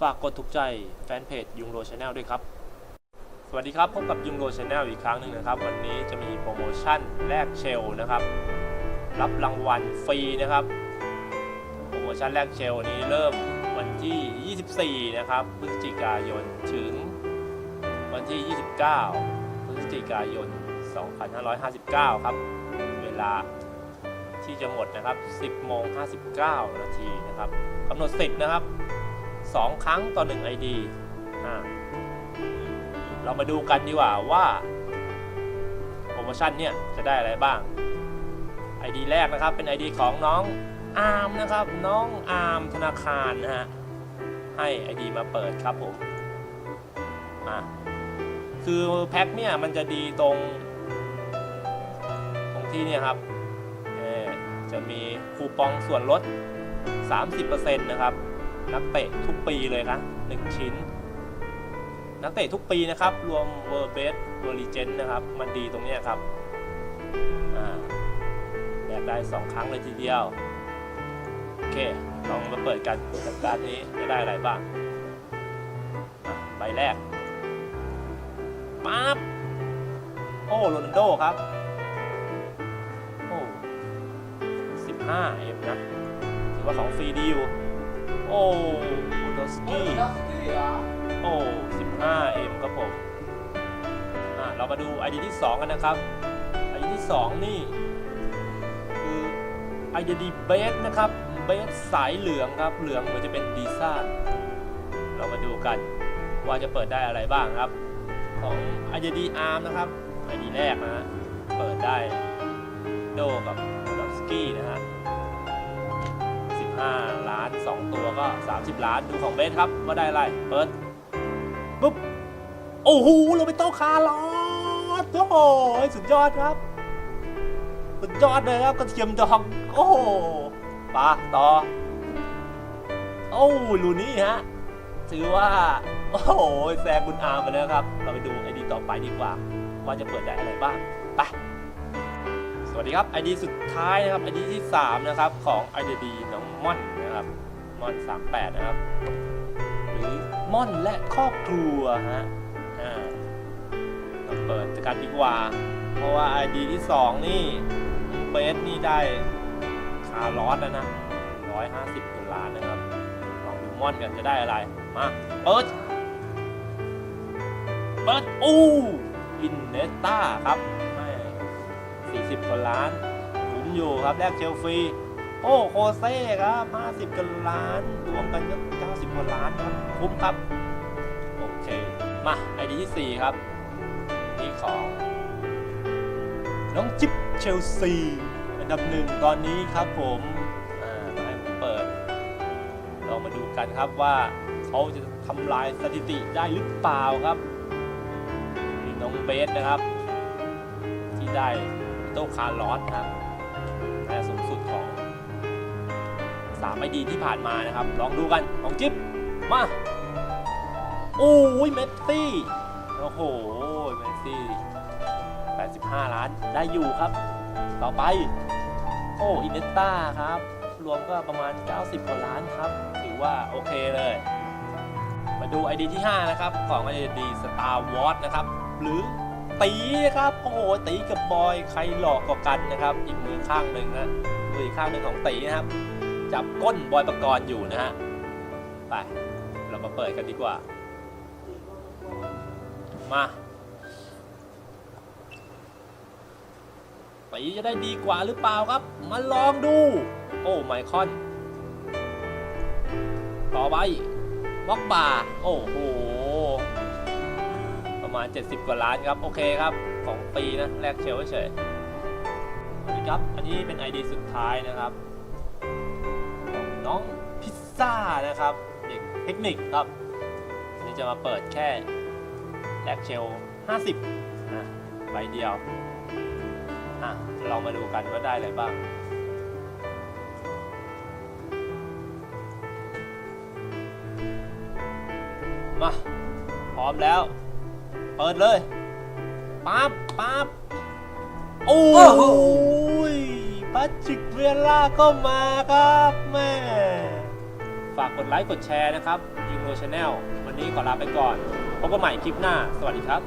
ฝากกดถูกใจแฟนเพจยุงโรชาแนลด้วยครับ สวัสดีครับ พบกับยุงโรชาแนลอีกครั้งหนึ่งนะครับ วันนี้จะมีโปรโมชั่นแลกเชลนะครับ รับรางวัลฟรีนะครับ โปรโมชั่นแรกเชลนี้เริ่มวันที่ 24 นะครับ พฤศจิกายนถึง วันที่ 29 พฤศจิกายน 2559 ครับ เวลาที่จะหมดนะครับ 10โมง59 นาทีนะครับกำหนดสิทธิ์นะครับ 2 ครั้งต่อ 1 ID อ่าเรามาดูกันดีกว่าว่าโปรโมชั่นเนี่ยจะได้อะไรบ้าง ID แรกนะครับเป็น ID ของน้องอาร์มนะครับ น้องอาร์มธนาคารนะฮะให้ ID มาเปิดครับผมอะคือแพ็คเนี่ยมันจะดีตรงตรงที่เนี่ยครับจะมีคูปองส่วนลด 30%นะครับ นักเตะทุกปีเลยนะ1ชิ้น นักเตะทุกปีนะครับ รวมเวอร์เบสเวอร์ลีเจนนะครับ มันดีตรงนี้ครับแลกได้ 2 ครั้งเลยทีเดียว โอเค ลองมาเปิดกันกับการดนี้จะได้อะไรบ้างใบแรกปั๊บโอ้โรนัลโดครับ โอ้15เอ็มนะ ถือว่าของฟรีดีอยู่ โอ้โอโดสกี้โอ้15เอ็มครับผมอะเรามาดู ID ที่ 2 กันนะครับ ID ที่ 2 นี่ คือไอเดียดีเบสนะครับเบสสายเหลืองครับ เหลืองเหมือนจะเป็นดีซ่าเรามาดูกันว่าจะเปิดได้อะไรบ้างครับ ของไอเดียดีอาร์มนะครับไอเดียแรกนะฮะเปิดได้โดกับดอสกี้นะฮะ 5 ล้าน 2 ตัวก็ 30 ล้านดูของเบสครับ ว่าได้อะไรเปิดปุ๊บ โอ้โหเราไปโต้คาร์ลอสโอ้โหสุดยอดครับ สุดยอดเลยครับกระเทียมดองโอ้โหปต่อ โอ้ลูนี่ฮะถือว่า โอ้โหแซงบุญอาร์มไปแล้วครับ เราไปดูไอดีต่อไปดีกว่า ว่าจะเปิดได้อะไรบ้าง ไป ดีครับไอดีสุดท้ายนะครับไอดีที่ 3 นะครับ ของไอดีน้องม่อนนะครับม่อน 38 นะครับ หรือม่อนและครอบครัวฮะอ่าเราเปิดกันดีกว่า เพราะว่าไอดีที่ 2 นี่เบสนี่ได้คาร์ลอสแล้วนะ 150กว่าล้านนะครับลองดูม่อนกันจะได้อะไร มาเปิดเปิดอู้อินเนสตาครับ 40กว่าล้านคุ้มอยู่ครับแลกเชลฟรีโอ้โคเซ่ครับ 50กว่าล้าน รวมกันก็90กว่าล้านครับ คุ้มครับ โอเค มาไอดีที่ 4 ครับ นี่ของ น้องจิ๊บเชลซีอันดับหนึ่งตอนนี้ครับผมมาให้ผมเปิด เรามาดูกันครับว่าเขาจะทำลายสถิติได้หรือเปล่าครับ น้องเบสนะครับ ที่ได้ โต้คาร์ลอสครับแต่สูงสุดของ3ไอดีที่ผ่านมานะครับ ลองดูกันของจิ๊บมาโอ้ยเมสซี่โอ้โหเมสซี่ 85 ล้านได้อยู่ครับ ต่อไป โอ้อินเนสตาครับ รวมก็ประมาณ 90 กว่าล้านครับ ถือว่าโอเคเลย มาดู ID ที่ 5 นะครับ ของ ID Star Wars นะครับ หรือ ตีครับโอ้โหตีกับบอยใครหลอกกว่ากันนะครับอีกมือข้างหนึ่งนะมืออีกข้างหนึ่งของตีนะครับ จับก้นบอยประกรณ์อยู่นะฮะไปเรามาเปิดกันดีกว่า มาตีจะได้ดีกว่าหรือเปล่าครับ มาลองดู โอ้ไมคอนต่อไปบล็อกบาร์โอ้โห มาณ 70 กว่าล้านครับ โอเคครับ ของปีนะแลกเชลเฉยสวัสดีครับ อันนี้เป็น ID สุดท้ายนะครับของน้องพิซซ่านะครับ เด็กเทคนิคครับ อันนี้จะมาเปิดแค่แลกเชล 50นะใบเดียวอะเรามาดูกันว่าได้อะไรบ้างมาพร้อมแล้ว เปิดเลยปั๊บปั๊บโอ้โหปัจจิกเวล่าก็มาครับแม่ฝากกดไลค์กดแชร์นะครับยิงโรชแนลวันนี้ขอลาไปก่อนพบกันใหม่คลิปหน้า สวัสดีครับ